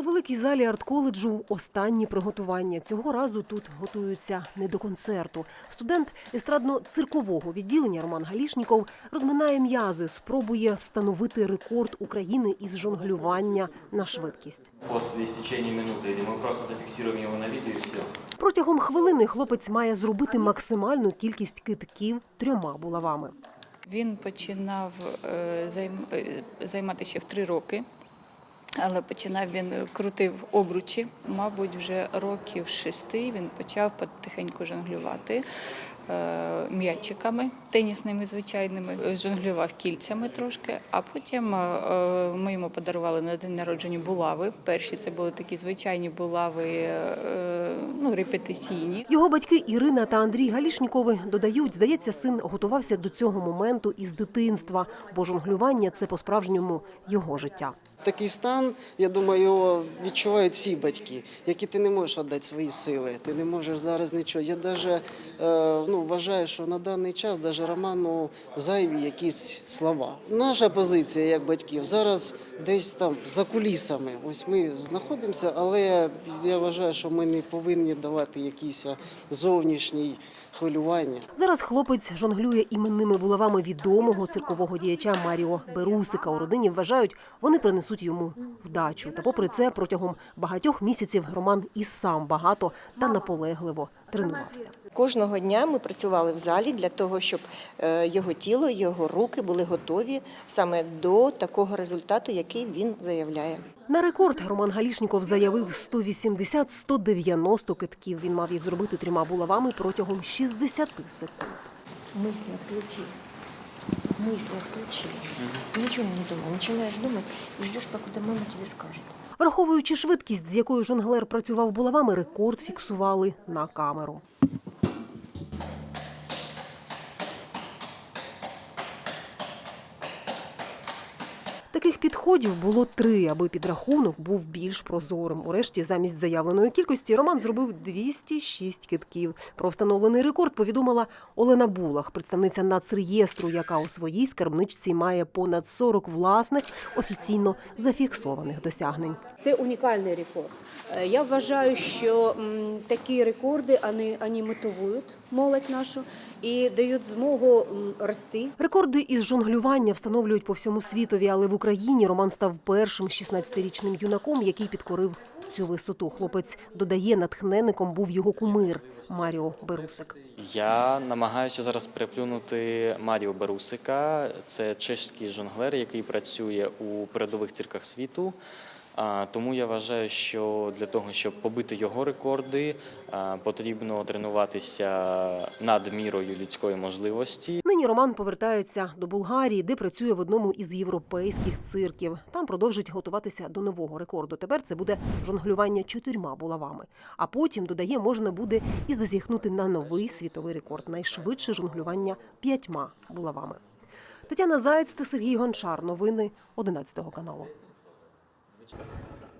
У великій залі арт-коледжу останні приготування. Цього разу тут готуються не до концерту. Студент естрадно-циркового відділення Роман Галішніков розминає м'язи, спробує встановити рекорд України із жонглювання на швидкість. После истечения минуты, или мы просто зафиксируем его на видео и все. Протягом хвилини хлопець має зробити максимальну кількість китків трьома булавами. Він починав е, займ- е, займатися ще в три роки, але починав він е, крутив обручі. Мабуть, вже років шести він почав потихеньку жонглювати м'ячиками, тенісними звичайними, Е, жонглював кільцями трошки, а потім е, е, ми йому подарували на день народження булави. Перші це були такі звичайні булави, е, ну, репетиційні. Його батьки Ірина та Андрій Галішнікови додають, здається, син готувався до цього моменту із дитинства, бо жонглювання це по-справжньому його життя. Такий стан, я думаю, його відчувають всі батьки, які ти не можеш віддати свої сили. Ти не можеш зараз нічого. Я навіть ну, вважаю, що на даний час навіть Роману зайві якісь слова. Наша позиція як батьків зараз десь там за кулісами. Ось ми знаходимося, але я вважаю, що ми не повинні давати якісь зовнішні хвилювання. Зараз хлопець жонглює іменними булавами відомого циркового діяча Маріо Берусика. У родині вважають, вони принесуть йому вдачу. Та попри це, протягом багатьох місяців Роман і сам багато та наполегливо тренувався. Кожного дня ми працювали в залі для того, щоб е, його тіло, його руки були готові саме до такого результату, який він заявляє. На рекорд Роман Галішніков заявив 180-190 китків. Він мав їх зробити трьома булавами протягом 60 секунд. Мысли отключи. Мысли отключи. Ничего не думай. Начинаешь думать и ждешь, пока мама тебе скажет. Враховуючи швидкість, з якою жонглер працював булавами, рекорд фіксували на камеру. Таких підходів було три, аби підрахунок був більш прозорим. Урешті, замість заявленої кількості, Роман зробив 206 китків. Про встановлений рекорд повідомила Олена Булах, представниця нацреєстру, яка у своїй скарбничці має понад 40 власних офіційно зафіксованих досягнень. Це унікальний рекорд. Е, Я вважаю, що такі рекорди вони, вони мотивують молодь нашу і дають змогу рости. Рекорди із жонглювання встановлюють по всьому світові, але в Україні Роман став першим 16-річним юнаком, який підкорив цю висоту. Хлопець додає, натхненником був його кумир Маріо Берусик. Я намагаюся зараз переплюнути Маріо Берусика. Це чешський жонглер, який працює у передових цирках світу. Тому я вважаю, що для того, щоб побити його рекорди, потрібно тренуватися над мірою людської можливості. Нині Роман повертається до Болгарії, де працює в одному із європейських цирків. Там продовжить готуватися до нового рекорду. Тепер це буде жонглювання чотирма булавами. А потім додає, можна буде і зазіхнути на новий світовий рекорд найшвидше жонглювання п'ятьма булавами. Тетяна Заєць та Сергій Гончар. Новини 11 каналу. Let's go.